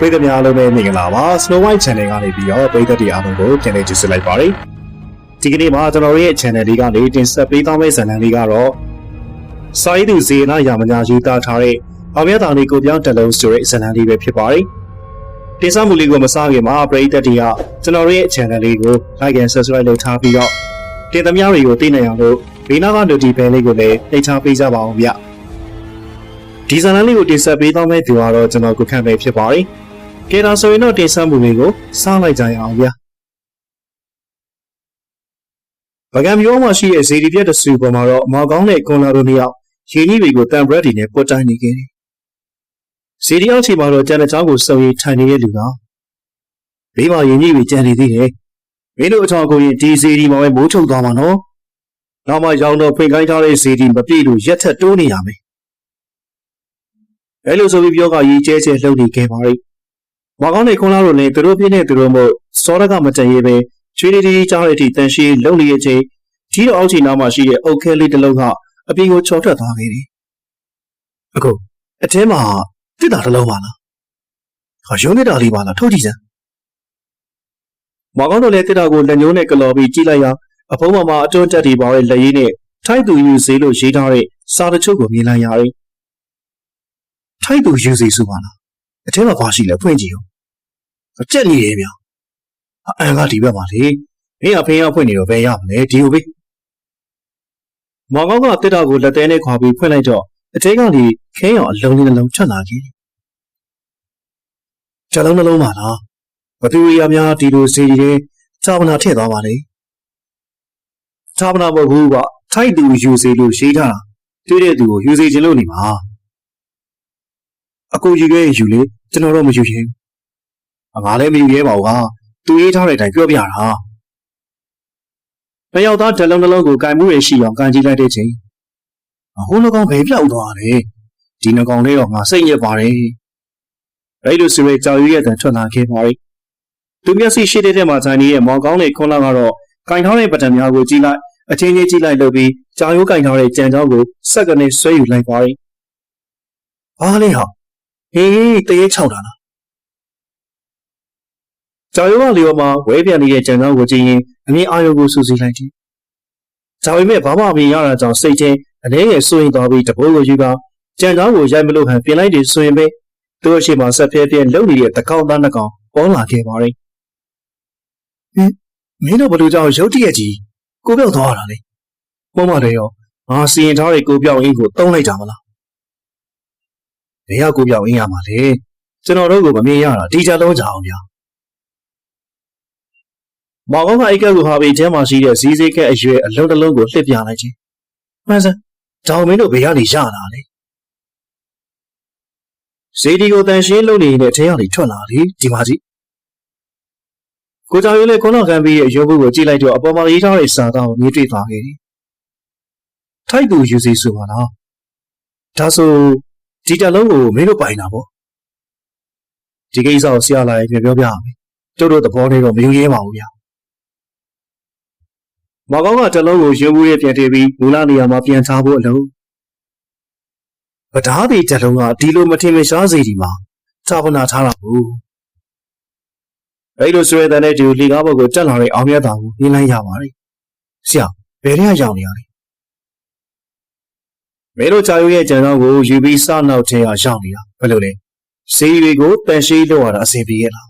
ပရိသတ်များအားလုံးပဲမင်္ဂလာပါ Snow White Channel ကနေပြီးတော့ပရိသတ်တွေအားလုံးကိုပြန်လည်ကြည့်စစ်လိုက်ပါတယ်ဒီကနေ့မှာကျွန်တော်တို့ရဲ့ channel လေးကနေတင်ဆက်ပေးသွားမယ့်ဇာတ်လမ်းလေးကတော့စာရေးသူဇေနာရာမညာရေးသားထားတဲ့အောင်မြတ်တာလေးကိုပြောင်းတက်လုံးဆိုတဲ့ဇာတ်လမ်းလေးပဲဖြစ်ပါတယ်တင်ဆက်မှုလေးကိုမစခင်မှာပရိသတ်တွေကကျွန်တော်တို့ရဲ့ channel လေးကို like and subscribe လုပ်ထားပြီးတော့တင်သမျှတွေကိုသိနိုင်အောင်လို့ဘေးနားက notification လေးကိုလည်းနှိပ်ချပေးကြပါအောင်ဗျဒီဇာတ်လမ်းလေးကိုတင်ဆက်ပေးသွားမယ့်သူကတော့ကျွန်တော်ကိုခန့်ပဲဖြစ်ပါတယ် ကဲဒါဆိုရင်တော့တင်ဆက်မှုလေးကိုစလိုက်ကြရအောင်ဗျာပကံမျိုးမှာရှိတဲ့ဇေဒီပြက်တဆူပေါ်မှာတော့အမောင်ကောင်းတဲ့ကွန်လာတို့နှစ်ယောက်ရေကြီးတွေကိုတန်ဘရက်ဒီနဲ့ပွတ်တိုင်းနေခဲ့တယ်ဇေဒီအောက်ချီမှာတော့ကျန်တဲ့ချောင်းကိုစုံရီထိုင်နေတဲ့လူကဘေးမှာရင်ကြီးတွေကြံနေသေးတယ်မင်းတို့အထောက်ကိုရင်ဒီဇေဒီမှာပဲမိုးချုပ်သွားမှာနော်နောက်မှရောင်တော့ဖိတ်ခိုင်းထားတဲ့ဇေဒီမပြည့်လို့ရက်ထက်တိုးနေရမယ်အဲလိုဆိုပြီးပြောကရီကျဲကျဲလှုပ်နေခဲ့ပါလိမ့် မကောင်းတဲ့ခွန်လာတို့လည်းသူတို့ပြင်းတဲ့သူတို့မို့စောရကမတန်ရေးပဲချွေးလေးတီးကြားတဲ့အထိတန်ရှည်လုံနေရဲ့ချိန်ကြီးတော့အောက်ချီနားမှာရှိတဲ့အုတ်ခဲလေးတစ်လုံးကအပြင်ကိုချော်ထွက်သွားခဲ့တယ်။အခုအထဲမှာတစ်တာတစ်လုံးပါလား။ဟောရုံးနေတာလေးပါလားထုတ်ကြည့်စမ်း။မကောင်းတို့လည်းတစ်တာကိုလက်ညှိုးနဲ့ကလော်ပြီးကြည့်လိုက်ရအဖုံးပေါ်မှာအတွန်းတက်တီပါတဲ့လက်ရည်နဲ့ထိုက်သူယူစေးလို့ရေးထားတဲ့စာတချို့ကိုမြင်လိုက်ရတယ်။ထိုက်သူယူစေးဆိုပါလား။အထဲမှာဘာရှိလဲဖွင့်ကြည့်ဦး။ အကျက်နေရဲ့ဗျာ။အန်ကဒီဘက်ပါလေ။မင်းကဖင်းရဖွင့်နေတော့ဘယ်ရမလဲဒီလိုပဲ။မောင်ကောင်းကတစ်တာကိုလက်သေးနဲ့ခွာပြီးဖွင့်လိုက်တော့အထဲကနေခင်းရောင်အလုံးလေးနှလုံးထွက်လာခဲ့တယ်။ချက်လုံးနှလုံးပါလား။ဘသူရီယာများဒီလိုစီရီချာပနာထည့်သွားပါလေ။ချာပနာမဟုတ်ဘူးကထိုက်သူယူစီလို့ရှိထားတာ။တွေ့တဲ့သူကိုယူစီခြင်းလို့နေမှာ။အကူယူခဲ့ရင်ယူလေကျွန်တော်တော့မယူရင်ဘူး။ ငါလည်းမယူရဲပါဘူးကသူရေးထားတဲ့အတိုင်းပြောပြတာ။တယောက်သားဓလုံးနှလုံးကိုကင်မှုရရှိအောင်ကန်ကြည့်လိုက်တဲ့ချိန်ဟိုးလကောင်ဘယ်ပြောက်သွားလဲ။ဒီနှကောင်လေးတော့ငါစိတ်ညစ်ပါတယ်။အဲ့လိုဆိုရဲကြောင်ရွေးရဲ့တန်ထွက်လာခဲ့ပါလိမ့်။သူမျက်စိရှိတဲ့ထဲမှာဇိုင်းကြီးရဲ့မောင်ကောင်းတဲ့ခွန်းလာကတော့ကင်ထားတဲ့ပတံများကိုကြည့်လိုက်အချင်းချင်းကြည့်လိုက်လို့ပြီးကြောင်ရိုးကင်ထားတဲ့ကြံကြောင်းကိုစက်ကနေဆွဲယူလိုက်ပါလိမ့်။ဘာလဲဟာဟေးတရေချောက်တာလား ကြောင်ရိုးကလျော်မှာဝဲပြန်နေတဲ့ကြံကြောင်းကိုကြည့်ရင်အမြင်အာရုံကိုစူးစီးလိုက်တယ်။ဒါပေမဲ့ဘာမှမမြင်ရတာကြောင့်စိတ်ထဲအနေငယ်စိုးရင်သွားပြီးတပိုးကိုယူကကြံကြောင်းကိုရိုက်မလို့ဟန်ပြင်လိုက်တယ်ဆိုရင်ပဲသူ့အရှိမဆက်ဖဲပြဲလုံနေတဲ့တကောင်သားနှစ်ကောင်ပေါ်လာခဲ့ပါလိမ့်။ဟင်မင်းတို့ဘလို့ကြောင့်ရုတ်တရက်ကြီးကိုပြောက်သွားတာလေ။မမတယ်ရောငါစီရင်ထားတဲ့ကိုပြောက်အင်းကိုတုံးလိုက်တာမလား။ဘယ်ရောက်ကိုပြောက်အင်းရမှာလဲ။ကျွန်တော်တို့ကမမြင်ရတာတီချာလုံးကြအောင်ဗျာ။ မောင်ကောင်းကအိတ်ကက်ကိုဟာပြီးထဲမှာရှိတဲ့ဇီးစေးကက်အရွယ်အလုံးတစ်လုံးကိုလှစ်ပြလိုက်ခြင်း။မှန်စမ်းဒေါင်မင်းတို့ဘယ်ကနေရလာလဲ။ဇေဒီကိုတန်ရှင်းလုပ်နေတဲ့အထဲကနေထွက်လာလေဒီမှာကြည့်။ကိုကြောင်ရိုးလေးခွန်းတော်ခံပြီးရဲ့ရုပ်ဘုကိုကြည့်လိုက်တော့အပေါ်မှာရေးထားတဲ့စာသားကိုမြင်တွေ့သွားခဲ့တယ်။ထိုက်သူယူစီဆိုပါလား။ဒါဆိုဒီတလုံးကိုမင်းတို့ပိုင်တာပေါ့။ဒီကိစ္စကိုဆရာလာရင်ပြောပြရမယ်။တို့တို့သဘောနဲ့တော့မယူရဲပါဘူးဗျာ။ မောင်ကောင်းကတလုံးကိုရုပ်ဘုရဲ့ပြန်ထည့်ပြီးမူလနေရာမှာပြန်ထားဖို့အလုံး။ဗဒါးဒီတလုံးကဒီလိုမထင်မရှားစေဒီမှာသာဝနာထားတာဘူး။အဲ့လိုဆွဲတဲ့တူလီကားဘုတ်ကိုတက်လာတဲ့အောင်မြတ်တာကိုမြင်လိုက်ရပါတယ်။ဆရာဘယ်ထဲကရောက်နေရလဲ။မဲတို့ချာယူရဲ့ကြံတော့ကိုယူပြီးစနောက်ထဲကရောက်နေတာဘယ်လိုလဲ။စေးတွေကိုတန်ရှိလို့ရတာအဆင်ပြေရဲ့လား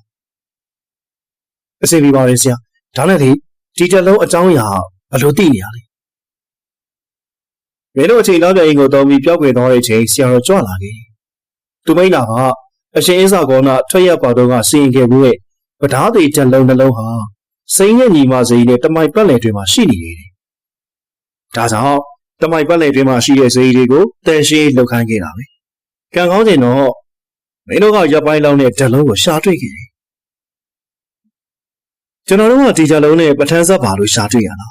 ။အဆင်ပြေပါလေဆရာ။ဒါနဲ့လေ ဒီတလုံးအကြောင်းအရာဘယ်လိုသိနေရလဲ။မဲတို့အချိန်တော့ပြန်ရင်ကိုတော်ပြီးပြောက်ွယ်သွားတဲ့အချိန်ဆရာတော်ကြွလာခဲ့တယ်။သူမိန်နာကအရှင်အင်းစာကောနာထွက်ရပါတော့ကစီရင်ခဲ့မှုရဲ့ပဓာတိတလုံးနှလုံးဟာစိန်ရဲ့ညီမစိန်နဲ့တမိုင်ပတ်လည်တွင်မှာရှိနေတယ်။ဒါကြောင့်တမိုင်ပတ်လည်တွင်မှာရှိတဲ့စိန်တွေကိုတန်ရှင်းလှုပ်ခိုင်းခဲ့တာပဲ။ကံကောင်းခြင်းတော့မင်းတို့ကရပ်ပိုင်းလောက်နဲ့တလုံးကိုရှာတွေ့ခဲ့တယ်။ ကျွန်တော်တို့ကဒီကြလုံးနဲ့ပထန်းဆက်ပါလို့ရှာတွေ့ရတာ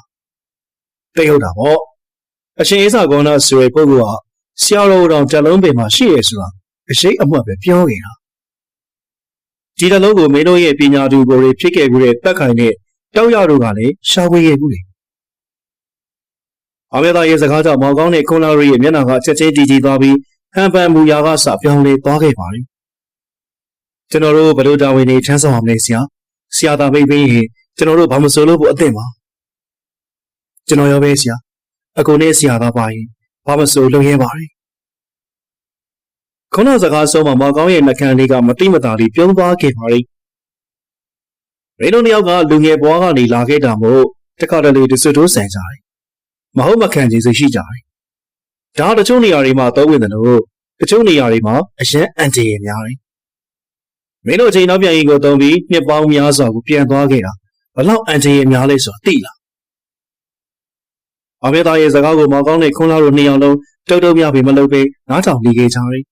။တိတ်ဟုတ်တာပေါ့။အရှင်အေးစာကောနာဆွေပုဂ္ဂိုလ်ဟာဆရာတော်တော်တလုံးပင်မှာရှိရဆိုတာအရှိတ်အမှတ်ပဲပြောနေတာ။ဒီတလုံးကိုမင်းတို့ရဲ့ပညာသူကိုယ်တွေဖြစ်ခဲ့မှုတဲ့တက်ခိုင်တဲ့တောက်ရတို့ကလည်းရှာဖွေခဲ့မှုတွေ။အမေသားရဲ့စကားကြောင့်မောင်ကောင်းတဲ့ခွန်လာရီရဲ့မျက်နှာကချက်ချင်းတည်ကြည်သွားပြီးဟန်ပန်မူရာကစပြောင်းလဲသွားခဲ့ပါလိမ့်ကျွန်တော်တို့ဘယ်လိုတာဝန်တွေထမ်းဆောင်အောင်လဲဆရာ ဆရာသာမိတ်ပြီးရင်ကျွန်တော်တို့ဘာမစိုးလို့ဖို့အသင့်ပါကျွန်တော်ရောပဲဆရာအကူနဲ့ဆရာသာပါရင်ဘာမစိုးလုပ်ရဲပါတယ်ခုနစကားဆုံးမှာမောင်ကောင်းရဲ့နှကန်းလေးကမတိမတာလေးပြုံးသွားခဲ့ပါလိမ့်မင်းတို့နှစ်ယောက်ကလူငယ်ဘွားကနေလာခဲ့တာမို့တခါတလေတစွတ်တိုးဆန်ကြတယ်မဟုတ်မခံခြင်းစိတ်ရှိကြတယ်ဒါတချို့နေရာတွေမှာသုံးဝင်တယ်လို့တချို့နေရာတွေမှာအရန်အန်တီရများတယ် မင်းတို့အချိန်နောက်ပြန်ရင်ကိုသုံးပြီးနှစ်ပေါင်းများစွာကိုပြန်သွားခဲ့တာဘလောက်အန်တီရများလဲဆိုတာသိလားအမေသားရဲ့စကားကိုမောင်ကောင်းနဲ့ခွန်းလာတို့နှစ်ယောက်လုံးတုတ်တုတ်မြပြီမလုပ်ပဲနားထောင်နေခဲ့ကြတယ်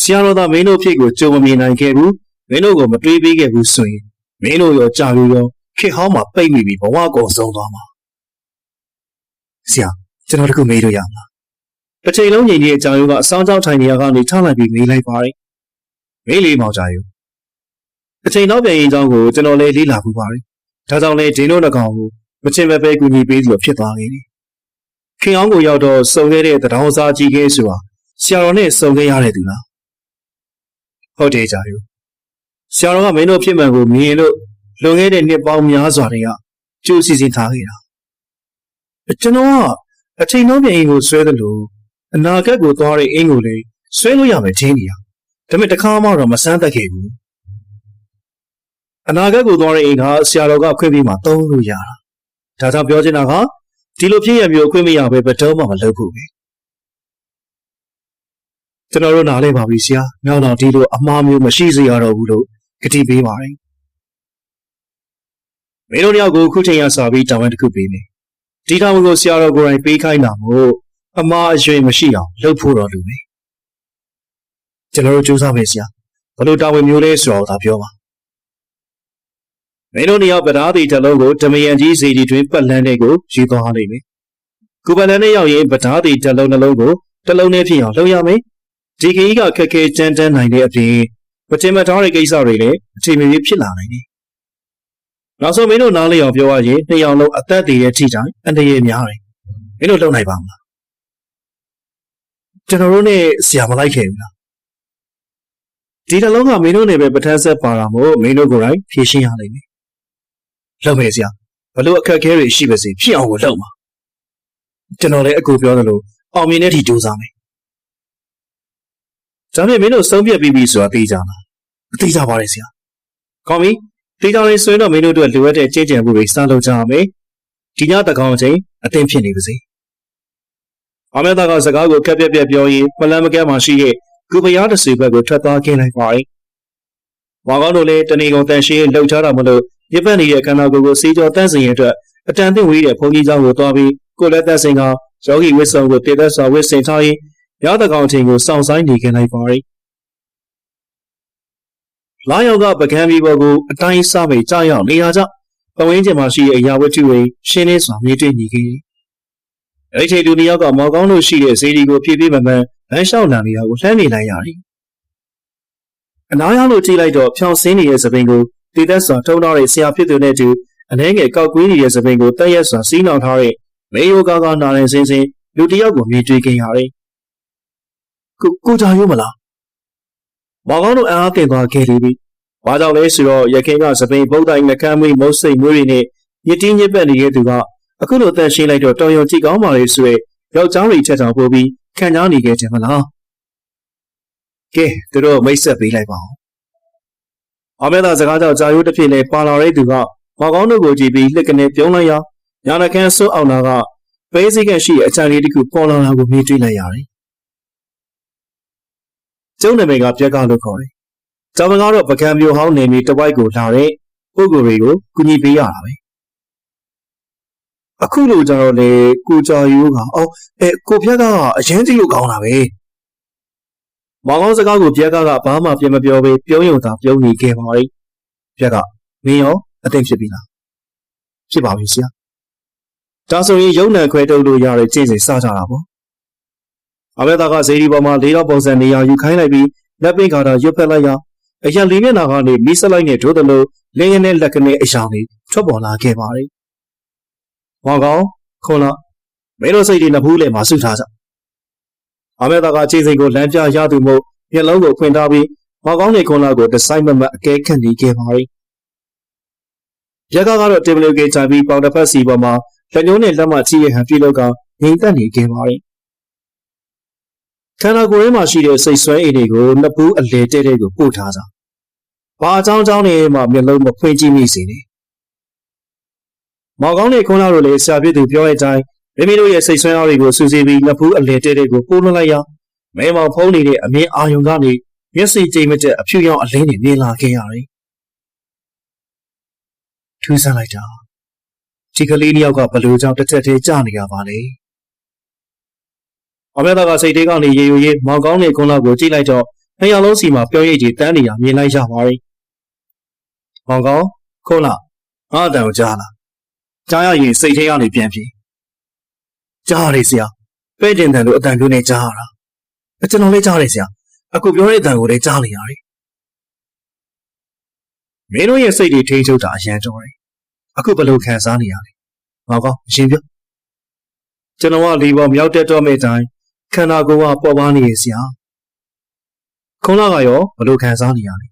ဆရာတော်သားမင်းတို့ဖြစ်ကိုကြုံမမြင်နိုင်ခဲ့ဘူးမင်းတို့ကိုမတွေးပေးခဲ့ဘူးဆိုရင်မင်းတို့ရောကြာလို့ရောခေဟောင်းမှာပိတ်မိပြီးဘဝကုန်ဆုံးသွားမှာဆရာကျွန်တော်တခုမေးလို့ရမလားတစ်ချိန်လုံးညီကြီးအကြောင်းရိုးကအဆောင်ကြောင်းထိုင်နေရကနေထားလိုက်ပြီးမေးလိုက်ပါတယ် မေးလေးမောင်ကြယူအချိန်တော့ပြန်ရင်အကြောင်းကိုကျွန်တော်လည်းလေ့လာပူပါတယ်ဒါကြောင့်လည်းဒင်းတို့နှကောင်ကိုမချင်မပဲကူညီပေးသလိုဖြစ်သွားခဲ့တယ်ခင်အောင်ကိုရောက်တော့စုံခဲ့တဲ့တံတောင်းစားကြီးကဲဆိုတာဆရာတော်နဲ့စုံခဲ့ရတဲ့သူလားဟုတ်တယ်ကြယူဆရာတော်ကမင်းတို့ဖြစ်မှန်ကိုမြင်လို့လွန်ခဲ့တဲ့နှစ်ပေါင်းများစွာတည်းကကြိုးစီစဉ်ထားခဲ့တာကျွန်တော်ကအချိန်တော့ပြန်ရင်ကိုဆွဲတယ်လို့အနာဂတ်ကိုသွားတဲ့အင်းကိုလေဆွဲလို့ရမယ်ထင်နေရ ဒါပေမဲ့တခါမှတော့မဆန်းသက်ခဲ့ဘူးအနာဂတ်ကိုသွားတဲ့အင်းကဆရာတော်ကခွင့်ပြီးမှသုံးလို့ရတာဒါကြောင့်ပြောချင်တာကဒီလိုဖြစ်ရမျိုးခွင့်မရပဲဘယ်တော့မှမလုပ်ဘူးပဲကျွန်တော်တို့နားလဲပါပြီဆရာနောက်တော့ဒီလိုအမှားမျိုးမရှိစေရတော့ဘူးလို့ကတိပေးပါတယ်မင်းတို့ယောက်ကိုခုချိန်ရစာပြီးတာဝန်တစ်ခုပေးမယ်ဒီတာဝန်ကိုဆရာတော်ကိုယ်တိုင်ပေးခိုင်းတာမို့အမှားအယွင်းမရှိအောင်လုပ်ဖို့တော်လူပဲ ကျွန်တော်တို့ကြိုးစားမယ်ဆရာဘယ်လိုတာဝန်မျိုးလဲဆိုတော့သာပြောပါမင်းတို့နှစ်ယောက်ဗဒါတိတစ်လုံးကိုဓမယန်ကြီးစီဒီတွင်ပတ်လန်းတဲ့ကိုယူသွားနိုင်မယ်ကိုပတ်လန်းနဲ့ရောက်ရင်ဗဒါတိတစ်လုံးနှလုံးကိုတစ်လုံးနဲ့ဖြစ်အောင်လုပ်ရမယ်ဒီခကြီးကခက်ခဲကြမ်းတမ်းနိုင်တဲ့အပြင်မတင်မထားတဲ့ကိစ္စတွေလည်းအချိန်မီဖြစ်လာနိုင်တယ်နောက်ဆုံးမင်းတို့နားလေအောင်ပြောရရင်နှစ်ယောက်လုံးအသက်တည်ရဲ့ထိတိုင်းအန္တရာယ်များတယ်မင်းတို့လုပ်နိုင်ပါမလားကျွန်တော်တို့နဲ့ဆရာမလိုက်ခဲ့ဘူးလား ဒီတလုံးကမင်းတို့နဲ့ပဲပထက်ဆက်ပါတာမို့မင်းတို့ကိုယ်တိုင်ဖြည့်ရှင်းရလိမ့်မယ်လုပ်မယ်ဆရာဘလို့အခက်အခဲတွေရှိပါစေဖြစ်အောင်ကိုလုပ်ပါကျွန်တော်လည်းအကူပြောသလိုအောင်မြင်တဲ့ထိကြိုးစားမယ်ဒါပေမဲ့မင်းတို့ဆုံးဖြတ်ပြီးပြီဆိုတာသိကြလားမသိကြပါနဲ့ဆရာကောင်းပြီဒီကြောင့်ရင်ဆိုရင်တော့မင်းတို့အတွက်လိုအပ်တဲ့ကြင်ကြံမှုတွေစလုပ်ကြရမယ်ဒီညတကောင်ချင်းအသင်ဖြစ်နေပါစေအမေသားကစကားကိုကက်ပြက်ပြက်ပြောရင်ပလန်မကဲမှရှိတဲ့ ကုမယားတဆွေဘက်ကိုထွက်သွားခင်းလိုက်ပါတယ်။မောင်ကောင်းတို့လည်းတဏီကုံတန်ရှင်းလှုပ်ချတာမလို့ရပတ်နေတဲ့ခန္ဓာကိုယ်ကိုစေကျော်တန့်စင်ရအတွက်အတန်သင့်ဝေးတဲ့ဘုံကြီးကျောင်းကိုသွားပြီးကိုလက်သက်စင်ကယောဂီဝိဆုံကိုတည်သက်စွာဝိစင်ထားရင်းရသကောင်ထင်ကိုစောင့်ဆိုင်နေခဲ့လိုက်ပါတယ်။လာရောက်ကပကံမီဘော်ကိုအတိုင်းစမိတ်ကြောက်ရောက်နေရာကြောင့်ပဝင်းကျင်မှာရှိတဲ့အရာဝတ္ထုတွေရှင်းနေစွာမြင်တွေ့နေခဲ့။အဲဒီချိန်သူနှစ်ယောက်ကမော်ကောင်းလို့ရှိတဲ့ဇေဒီကိုဖြည်းဖြည်းမှန်မှန် လမ်းလျှောက်လာနေတာကိုလှမ်းနေလိုက်ရတယ်။အနားရောက်လို့ကြည့်လိုက်တော့ဖြောင်ဆင်းနေတဲ့သပင်ကိုတည်သက်စွာထုံထားတဲ့ဆရာဖြစ်သူနဲ့တူအနှဲငယ်ကောက်ကွေးနေတဲ့သပင်ကိုတက်ရက်စွာစီးနှောင်ထားတဲ့မေယိုကာကနာရင်စင်းစင်းလူတစ်ယောက်ကိုမြင်တွေ့ခဲ့ရတယ်။ကိုကိုကြရိုးမလား။မောင်ကောင်းတို့အားအသင်သွားခဲ့လိမ့်ပြီ။ဘာကြောင့်လဲဆိုတော့ရခင်ကသပင်ဗုဒ္ဓိုင်နှကမ်းမွေးမုတ်စိတ်မွေးတွေနဲ့ညစ်တီးညစ်ပတ်နေတဲ့သူကအခုလိုတန်ရှင်းလိုက်တော့တော်ရုံကြည့်ကောင်းပါလေဆိုရယောက်ျားတွေချက်တော်ပို့ပြီး ခံကြောင်းနေခဲ့တယ်မလားကဲသူတို့မိတ်ဆက်ပေးလိုက်ပါဦးအမေသာစကားကြောင့်ကြာရိုးတစ်ဖြစ်လဲပါလာတဲ့သူကမောင်ကောင်းတို့ကိုကြည့်ပြီးလက်ကနေပြုံးလိုက်ရညာနှခမ်းဆွအောင်နာကပဲစိကရှိအချမ်းလေးတစ်ခုပေါ်လာတာကိုမြင်တွေ့လိုက်ရတယ်ကျုံနာမည်ကပြက်ကလို့ခေါ်တယ်။ကျောင်းကတော့ပကံမျိုးဟောင်းနေမီတပိုက်ကိုလာတဲ့ပုဂ္ဂိုလ်တွေကိုကူညီပေးရတာပဲ အခုလိုကြတော့လေကိုကြာရိုးကအော်အဲကိုပြက်ကအရင်ကြီးလို့ကောင်းတာပဲမောင်ကောင်းစကားကိုပြက်ကကဘာမှပြန်မပြောဘဲပြုံးယုံသာပြုံးနေခဲ့ပါလိမ့်ပြက်ကမင်းရောအသိဖြစ်ပြီလားဖြစ်ပါပြီဆရာဒါဆိုရင်ရုံနံခွဲတုပ်လို့ရတဲ့ကျင့်စဉ်စကြတာပေါ့အမေသားကဇေဒီပေါ်မှာလေးတော့ပုံစံနေရာယူခိုင်းလိုက်ပြီးလက်ပင်ကာတာရွတ်ဖက်လိုက်ရအရန်လေးမျက်နှာကနေမိစလိုက်နဲ့ထိုးတယ်လို့လင်းရင်းနဲ့လက်ကနေအယောင်လေးထွက်ပေါ်လာခဲ့ပါတယ်။ မောင်ကောင်ခွန်လာမင်းတို့စိတ်တွေနှစ်ဖူးလေမှာဆုထားကြ။အမေသားကခြေစိမ်ကိုလမ်းပြရသူမို့မျက်လုံးကိုခွင်ထားပြီးမောင်ကောင်းနေခွန်လာကိုဒီဇိုင်းမမတ်အကဲခတ်နေခဲ့ပါရီရက်ကကတော့ WK တိုင်ပြီးပေါင်တစ်ဖက်စီပေါ်မှာလက်ညှိုးနဲ့လက်မချီရဲ့ဟန်ပြလောက်ကငိမ့်သက်နေခဲ့ပါရီခန္ဓာကိုယ်ထဲမှာရှိတဲ့စိတ်ဆွဲအိမ်တွေကိုနှစ်ပူးအလေတဲ့တဲ့ကိုပို့ထားစားဘာအကြောင်းကြောင်းနဲ့မှမျက်လုံးမဖွင့်ကြည့်မိစေနဲ့ မောင်ကောင်းနေခွန်လာတို့လည်းဆရာပြည့်သူပြောတဲ့အတိုင်းမိမိတို့ရဲ့စိတ်ဆွဲအားတွေကိုစူးစီးပြီးနှစ်ပူးအလေတဲ့တဲ့ကိုပို့လွှတ်လိုက်ရမဲမောင်ဖုံးနေတဲ့အမြင်အာယုံကနေမျက်စိကြိမ်မတက်အဖြူရောင်အလင်းတွေမြင်လာခဲ့ရတယ်ထူးဆန်းလိုက်တာဒီကလေးနှစ်ယောက်ကဘလို့ကြောင့်တစ်ထက်တည်းကြာနေရပါလဲအမေသားကစိတ်သေးကနေရေယူရေးမောင်ကောင်းတဲ့ခွန်လာကိုကြည့်လိုက်တော့နှစ်ယောက်လုံးစီမှာပြောရိပ်ကြီးတန်းနေရမြင်လိုက်ရပါပြီမောင်ကောင်းခွန်လာငါအတန်ကိုကြားလား ကြားရရင်စိတ်ထဲကနေပြန်ပြေးကြားရဆရာပဲ့တင်တန်လို့အတန်မျိုးနဲ့ကြားရတာအကျွန်တော်လည်းကြားတယ်ဆရာအခုပြောတဲ့အတန်ကိုလည်းကြားနေရတယ်မင်းတို့ရဲ့စိတ်တွေထိန်းချုပ်တာအရန်တော်တယ်အခုဘယ်လိုခံစားနေရလဲမောင်ကောင်းအရှင်ပြောကျွန်တော်ကလီဘောမြောက်တက်တော့မယ့်တိုင်းခန္ဓာကိုယ်ကပေါ်ပါနေရဆရာခုံးလာကရောဘယ်လိုခံစားနေရလဲ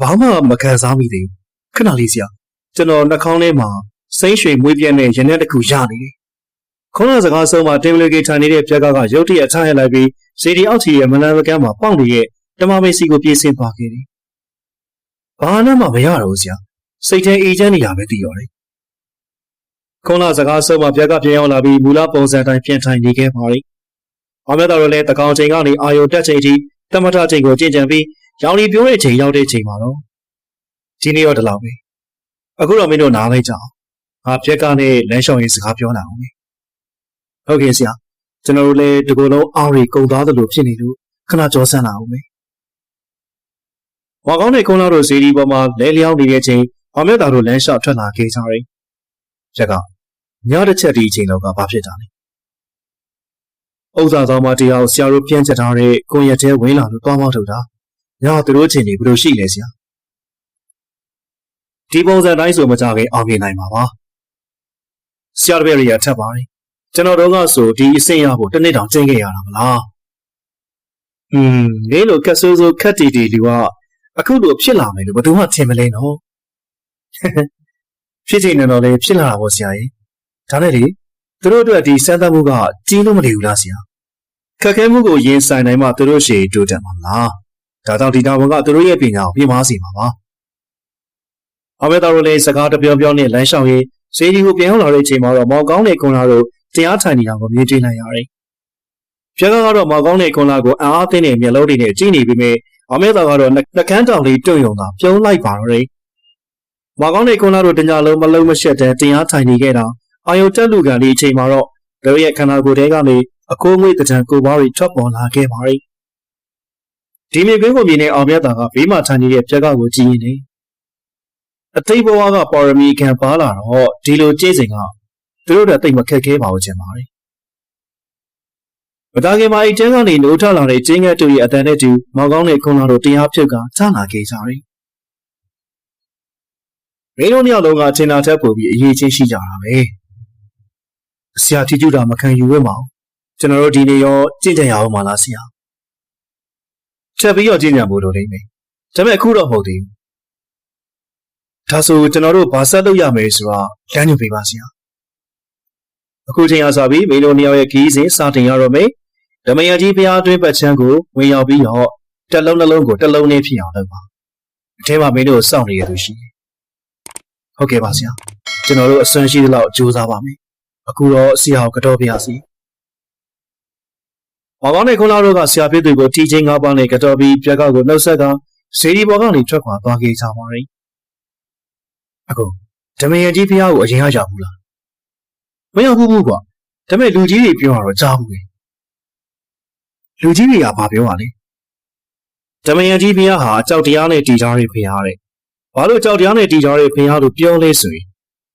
ဘာမှမခံစားမိသေးဘူးခဏလေးဆရာ ကျွန်တော်နှာခေါင်းထဲမှာစိမ့်ရွှေမွေးပြက်နဲ့ရင်းနဲ့တစ်ခုရနေတယ်ခုံးလာစကားဆုံးမှာတင်ဘလကေထိုင်နေတဲ့ပြက်ကကရုတ်တရက်ထားရလိုက်ပြီးစီဒီအောက်ချီရဲ့မလန်ပကန်းမှာပေါက်နေတဲ့တမမေစီကိုပြေးဆင်းသွားခဲ့တယ်ဘာနဲ့မှမရတော့ဆရာစိတ်ထဲအေးချမ်းနေရပဲသိရတယ်ခုံးလာစကားဆုံးမှာပြက်ကပြန်ရောက်လာပြီးမူလပုံစံတိုင်းပြန်ထိုင်နေခဲ့ပါလိမ့်အမေတော်လည်းတကောင်ချိန်ကနေအာယုံတက်ချိန်ထိတမထချိန်ကိုကြင်ကြံပြီးရောင်လီပြိုးတဲ့ချိန်ရောက်တဲ့ချိန်မှာတော့ဒီနေ့ရောဒီလောက်ပဲ အခုတော့မင်းတို့နားလိုက်ကြအောင်ငါပြက်ကနဲ့လမ်းလျှောက်ရေးစကားပြောလာအောင်ဟုတ်ကဲ့ဆရာကျွန်တော်တို့လည်းဒီကုလုံးအောင်ရီကုံသွားသလိုဖြစ်နေလို့ခဏကြောဆန်းလာအောင်မေ။ဝါကောင်းတဲ့ကုန်းလာတို့ဇီဒီပေါ်မှာလဲလျောင်းနေတဲ့ချိန်အောင်မြတ်တာတို့လမ်းလျှောက်ထွက်လာခဲ့ကြတယ်။ရက်ကညတစ်ချက်ဒီအချိန်လောက်ကဘာဖြစ်တာလဲ။ဥစ္စာဆောင်မတရားကိုဆရာတို့ပြန်ချက်ထားတဲ့ကိုရက်တဲဝင်လာလို့တွားမောက်ထုတ်တာ။ညသူတို့ချိန်တွေဘယ်လိုရှိလဲဆရာ။ ဒီပုံစံတိုင်းဆိုမကြခင်အောင်မြင်နိုင်မှာပါ။ဆရာတပည့်တွေကထပ်ပါတယ်။ကျွန်တော်တို့ကဆိုဒီအဆင့်ရဖို့တစ်နှစ်တောင်ကျင့်ခဲ့ရတာမလား။อืมနေလို့ကက်ဆိုးဆိုးခက်တီတီလူကအခုလိုဖြစ်လာမယ်လို့ဘယ်သူမှထင်မလဲနော်။ဖြစ်ချင်တယ်တော့လေဖြစ်လာတာပေါ့ဆရာကြီး။ဒါနဲ့လေသူတို့အတွက်ဒီစမ်းသပ်မှုကကြီးလို့မနေဘူးလားဆရာ။ခက်ခဲမှုကိုရင်ဆိုင်နိုင်မှသူတို့ရှေ့တိုးတက်မှာမလား။ဒါကြောင့်ဒီတာဝန်ကသူတို့ရဲ့ပညာကိုပြမစေမှာပါ။ အမေတော်တို့လည်းစကားတပြောပြောနဲ့လမ်းလျှောက်ရေးဈေးဒီကိုပြန်ရောက်လာတဲ့အချိန်မှာတော့မောင်ကောင်းတဲ့ခွန်လာတို့တရားထိုင်နေတာကိုမြင်တွေ့နိုင်ရတယ်။ပြက်ကတော့မောင်ကောင်းတဲ့ခွန်လာကိုအံ့အားသင့်တဲ့မျက်လုံးတွေနဲ့ကြည့်နေပြီးမြဲအမေတော်ကတော့နှကန်းတောင်လေးတွန့်ယုံတာပြုံးလိုက်ပါတော့တယ်။မောင်ကောင်းတဲ့ခွန်လာတို့တညာလုံးမလုံးမရှက်တဲ့တရားထိုင်နေခဲ့တာအာယုတက်လူကန်လေးအချိန်မှာတော့တို့ရဲ့ခန္ဓာကိုယ်ထဲကနေအကိုးငွေ့တံကိုပါးတွေထွက်ပေါ်လာခဲ့ပါရီ။ဒီမြေကွင်းကိုမြင်တဲ့အောင်မြတ်တာကဘေးမှာထိုင်နေတဲ့ပြက်ကကိုကြည့်ရင် အတိတ်ဘဝကပါရမီခံပါလာတော့ဒီလိုကြည်စိန်ကသူတို့တဲ့တိတ်မခက်ခဲပါဘူးကျင်ပါတယ်။မသားခင်မှာအိတ်တဲကနေနိုးထလာတဲ့ကျင်းငတ်တူရဲ့အတန်နဲ့တူမောင်ကောင်းတဲ့ခွန်လာတို့တရားဖြုတ်ကချလာခဲ့ကြတယ်။မင်းတို့နှစ်ယောက်လုံးကထင်တာထက်ပိုပြီးအရေးချင်းရှိကြတာပဲ။ဆရာတီကျူတာမခံယူရမအောင်။ကျွန်တော်တို့ဒီနေ့ရောကြင်ကြံရအောင်မလားဆရာ။ချက်ပြီးတော့ကြင်ကြံဖို့လိုလိမ့်မယ်။ဒါပေမဲ့အခုတော့မဟုတ်သေးဘူး။ ဒါဆိုကျွန်တော်တို့ဘာဆက်လုပ်ရမယ်ဆိုတာလမ်းညွှန်ပေးပါဆရာ။အခုချိန်အားစပြီးမင်းတို့နှစ်ယောက်ရဲ့ခီးစဉ်စတင်ရတော့မယ်။ဓမယကြီးဘုရားအတွင်းပတ်ချမ်းကိုဝင်ရောက်ပြီးတော့တက်လုံးနှလုံးကိုတက်လုံးနဲ့ဖြစ်အောင်လုပ်ပါ။အထဲမှာမင်းတို့စောင့်နေရသူရှိတယ်။ဟုတ်ကဲ့ပါဆရာ။ကျွန်တော်တို့အစွမ်းရှိသလောက်ကြိုးစားပါမယ်။အခုတော့ဆရာကိုကတော့ပြရစီ။ဘာကောင်းတဲ့ခွန်လာတို့ကဆရာဖြစ်သူကိုတီချင်းငါးပါးနဲ့ကတော့ပြီးပြက်ကောက်ကိုနှုတ်ဆက်ကဇေဒီဘော်ကနေထွက်ခွာသွားခဲ့ကြပါရ င်။အခုဓမယကြီးဘုရားကိုအရင်ကရောက်ဘူးလား။မရောက်ဘူးဘူးကွာ။ဒါပေမဲ့လူကြီးတွေပြောတာတော့ကြားဘူးလေ။လူကြီးတွေကဘာပြောတာလဲ။ဓမယကြီးဘုရားဟာကြောက်တရားနဲ့တည်ထားတဲ့ဘုရားတဲ့။ဘာလို့ကြောက်တရားနဲ့တည်ထားတဲ့ဘုရားလို့ပြောလဲဆိုရင်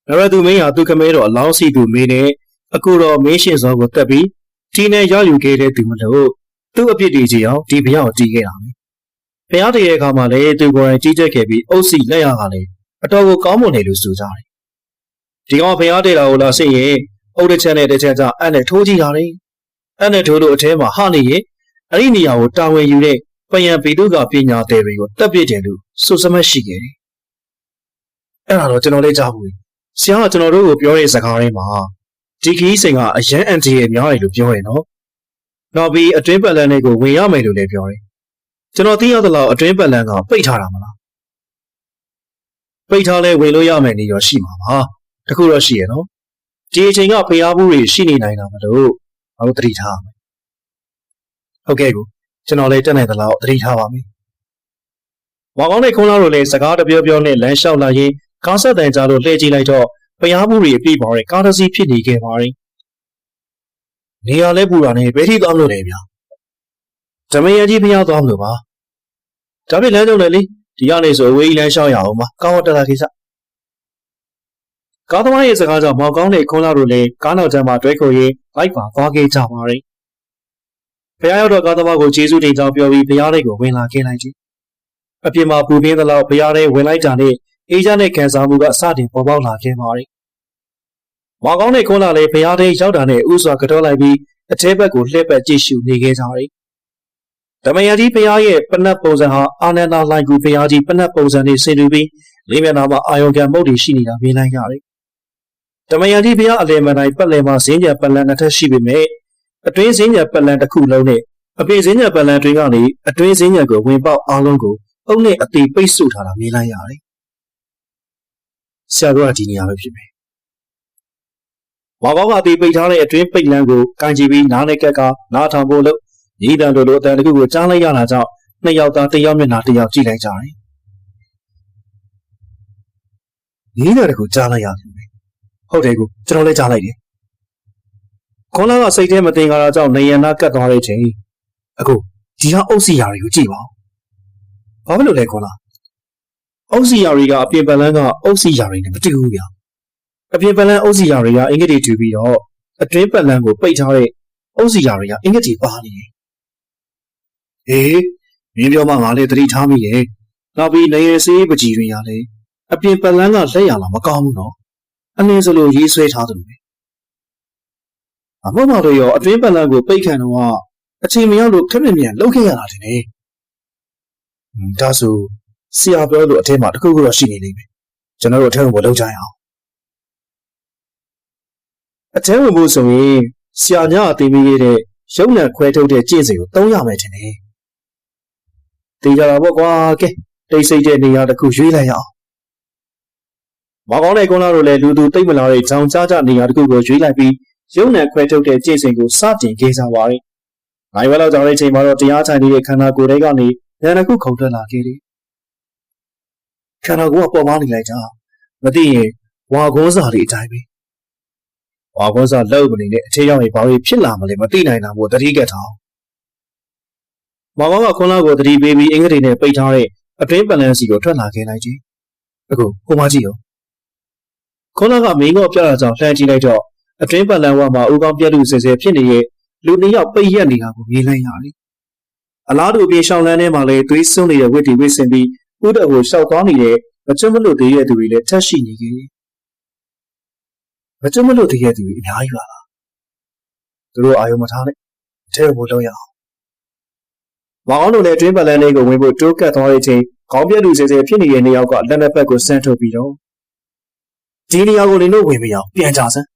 ဒါပေမဲ့သူမင်းဟာသူခမဲတော်အလောင်းစီသူမင်းနဲ့အခုတော့မင်းရှင်စောကိုတက်ပြီးဒီနဲ့ရောက်ယူခဲ့တဲ့သူမလို့သူ့အပြစ်တွေကြီးအောင်ဒီဘုရားကိုတီးခဲ့တာပဲ။ဘုရားတည်းရဲ့အခါမှာလည်းသူကိုယ်တိုင်ကြီးကြက်ခဲ့ပြီးအုပ်စီလက်ရကလည်း အတော်ကိုကောင်းမွန်တယ်လို့ဆိုကြတယ်။ဒီကောင်ဘုရားတည်တာကိုလာစိတ်ရင်အုတ်တစ်ချက်နဲ့တစ်ချက်ကြအဲ့နဲ့ထိုးကြည့်တာလေ။အဲ့နဲ့ထိုးလို့အထဲမှာဟာနေရင်အဲ့ဒီနေရာကိုတာဝန်ယူတဲ့ဘပယံဗီတုကပညာသည်တွေကိုတပ်ပစ်တယ်လို့ဆိုစမတ်ရှိခဲ့တယ်။အဲ့ဒါတော့ကျွန်တော်လည်းကြားဘူး။ဆရာကကျွန်တော်တို့ကိုပြောတဲ့စကားတွေမှာဒီခီးစိန်ကအရန်အန်တီရဲ့များတယ်လို့ပြောတယ်နော်။နောက်ပြီးအတွင်းပတ်လန်းတွေကိုဝင်ရမယ်လို့လည်းပြောတယ်။ကျွန်တော်သိရသလောက်အတွင်းပတ်လန်းကပိတ်ထားတာမလား။ ပိတ်ထားလဲဝင်လို့ရမယ်နေရောရှိမှာပါ။တခုတော့ရှိရနော်။ဒီအချိန်ကဖျားဘူးတွေရှိနေနိုင်တာမလို့ငါတို့သတိထားမယ်။ဟုတ်ကဲ့ကိုကျွန်တော်လည်းတက်နိုင်သလောက်သတိထားပါမယ်။ဝါကောင်းတဲ့ခုံးလာတို့လည်းစကားတပြောပြောနဲ့လမ်းလျှောက်လာရင်ကားဆက်တန်ကြားလို့လှည့်ကြည့်လိုက်တော့ဖျားဘူးတွေအပြည့်ပါတဲ့ကားတစ်စီးဖြစ်နေခဲ့ပါတယ်။နေရာလဲပူတာနဲ့ဘယ်ထိသွားမလို့လဲဗျာ။ဓမယကြီးဖျားသွားမလို့ပါ။ဒါပြလမ်းကြုံလေလေ ဒီကနေဆိုဝေးကြီးလမ်းလျှောက်ရအောင်ပါ။ကောင်းတော့တက်တာကိစ္စ။ကားသမားရဲ့စကားကြောင့်မောင်ကောင်းတဲ့ခုံးလာတို့လည်းကားနောက်ကျမ်းမှာတွဲခေါ်ရင်းလိုက်ပါသွားခဲ့ကြပါတယ်။ဖျားရောက်တော့ကားသမားကိုကျေးဇူးတင်ကြောင်းပြောပြီးဖျားလေးကိုဝင်လာခဲ့လိုက်တယ်။အပြင်မှာပူပြင်းသလောက်ဖျားလေးဝင်လိုက်တာနဲ့အေးချမ်းတဲ့ခံစားမှုကအစတင်ပေါ်ပေါက်လာခဲ့ပါတယ်။မောင်ကောင်းတဲ့ခုံးလာလည်းဖျားလေးရောက်တာနဲ့ဥစွာကတော့လိုက်ပြီးအထဲဘက်ကိုလှည့်ပတ်ကြည့်ရှုနေခဲ့ကြတယ်။ ဓမ္မယကြီးဖျားရဲ့ပနတ်ပုံစံဟာအာနန္ဒလိုင်ကူဖျားကြီးပနတ်ပုံစံနဲ့ဆင်တူပြီးလေးမျက်နှာမှာအာယုံကံမုတ်တွေရှိနေတာမြင်လိုက်ရတယ်။ဓမ္မယကြီးဖျားအလယ်မတိုင်းပတ်လည်မှာဇင်းကြပလန်တစ်ထက်ရှိပေမဲ့အတွင်းဇင်းကြပလန်တစ်ခုလုံးနဲ့အပြင်ဇင်းကြပလန်တွင်းကနေအတွင်းဇင်းကြကိုဝင်ပေါက်အားလုံးကိုအုပ်နဲ့အတီပိတ်ဆို့ထားတာမြင်လိုက်ရတယ်။ဆရာတို့ကဒီနေရာပဲဖြစ်မယ်။ဝါကောင်းကအတီပိတ်ထားတဲ့အတွင်းပိတ်လန်းကိုကန်ကြည့်ပြီးနားနဲ့ကက်ကနားထောင်ဖို့လို့ ညီတန်တို့လိုအတန်တကူကိုကြားလိုက်ရတာကြောင့်နှစ်ယောက်သားတစ်ယောက်မျက်နှာတစ်ယောက်ကြည့်လိုက်ကြတယ်။ညီတန်တကူကြားလိုက်ရတယ်။ဟုတ်တယ်ကူကျွန်တော်လည်းကြားလိုက်တယ်။ခွန်လာကစိတ်ထဲမတင်ကြတာကြောင့်နေရနာကတ်သွားတဲ့ချိန်အခုဒီဟာအုပ်စီယာတွေကိုကြည့်ပါဦး။ဘာဖြစ်လို့လဲခွန်လာ။အုပ်စီယာတွေကအပြင်ပလန်းကအုပ်စီယာတွေနဲ့မတူဘူးဗျာ။အပြင်ပလန်းအုပ်စီယာတွေကအင်္ဂလိပ်တူပြီးတော့အတွင်းပလန်းကိုပိတ်ထားတဲ့အုပ်စီယာတွေကအင်္ဂလိပ်ပါနေတယ်။ ဟေးမင်းပြောမှငါလည်းသတိထားမိတယ်။နောက်ပြီးနေရစေးပကြီးတွေရလဲအပြင်ပလန်းကလက်ရလာမကောင်းဘူးနော်။အနည်းစလို့ရေးဆွဲထားတယ်လို့ပဲ။အမမတို့ရောအတွင်းပလန်းကိုပိတ်ခံတော့အချိန်မရောက်လို့ခက်မြင်မြန်လှုပ်ခဲ့ရတာတင်လေ။ဒါဆိုဆရာပြောလို့အထက်မှာတခုခုတော့ရှိနေလိမ့်မယ်။ကျွန်တော်တို့အထက်ကိုလှုပ်ကြရအောင်။အထက်ဝင်ဖို့ဆိုရင်ဆရာညအသိမိခဲ့တဲ့ရုပ်နံခွဲထုတ်တဲ့ကျင့်စဉ်ကိုသုံးရမယ်ထင်တယ်။ တေးကြတာပေါ့ကွာကဲတိတ်ဆိတ်တဲ့နေရာတစ်ခုရွေးလိုက်ရအောင်။မောင်ကောင်းတဲ့ကုန်းလာတို့လည်းလူသူတိတ်မလာတဲ့ကြောင်ကြားကြနေရာတစ်ခုကိုရွေးလိုက်ပြီးရုပ်နံခွဲထုတ်တဲ့ကျင့်စဉ်ကိုစတင်ခဲ့ကြပါရင်။နိုင်ဝဲလောက်ကြောင်တဲ့အချိန်မှာတော့တရားထိုင်နေတဲ့ခန္ဓာကိုယ်တွေကနေဉာဏ်တစ်ခုခုန်ထွက်လာခဲ့တယ်။ခန္ဓာကိုယ်ကပေါ်ပေါင်းနေလိုက်တာမသိရင်ဝါကုန်းစာလေးအတိုင်းပဲ။ဝါကုန်းစာလောက်မနေနဲ့အခြေရောက်ရင်ဘာတွေဖြစ်လာမလဲမသိနိုင်တာမို့တတိကထားအောင်။ မောင်မောင်ကခွန်လာကိုတတိပေးပြီးအင်္ဂလိပ်နဲ့ပိတ်ထားတဲ့အတွင်းပလန်စီကိုထွက်လာခဲ့လိုက်ကြီး။အခုဟိုမကြည့်ရော။ခွန်လာကမင်းကောပြတာကြောင့်လှမ်းကြည့်လိုက်တော့အတွင်းပလန်ဝမှာဦးကောင်းပြက်လူစဲစဲဖြစ်နေတဲ့လူနှစ်ယောက်ပိတ်ရက်နေတာကိုမြင်လိုက်ရတယ်။အလားတူအပြင်ရှောင်းလန်းထဲမှာလည်းသွေးစွန်းနေတဲ့ဝိတ္တိဝိစင်ပြီးဥဒ္ဒကိုရှောက်သွားနေတဲ့မကျွတ်မလို့သေးတဲ့သူတွေလည်းထက်ရှိနေခဲ့တယ်။မကျွတ်မလို့သေးတဲ့သူတွေအများကြီးပါလား။သူတို့အာယုံမထားနဲ့အထဲကိုလုံးရအောင်။ မောင်အောင်တို့လည်းတွင်းပလန်လေးကိုဝင်ဖို့တိုးကတ်သွားတဲ့အချိန်ခေါင်းပြက်လူစဲစဲဖြစ်နေတဲ့နေယောက်ကလက်နှစ်ဖက်ကိုဆန်းထုတ်ပြီးတော့ဒီနေရာကိုလင်းတို့ဝင်မရအောင်ပြန်ကြစမ်း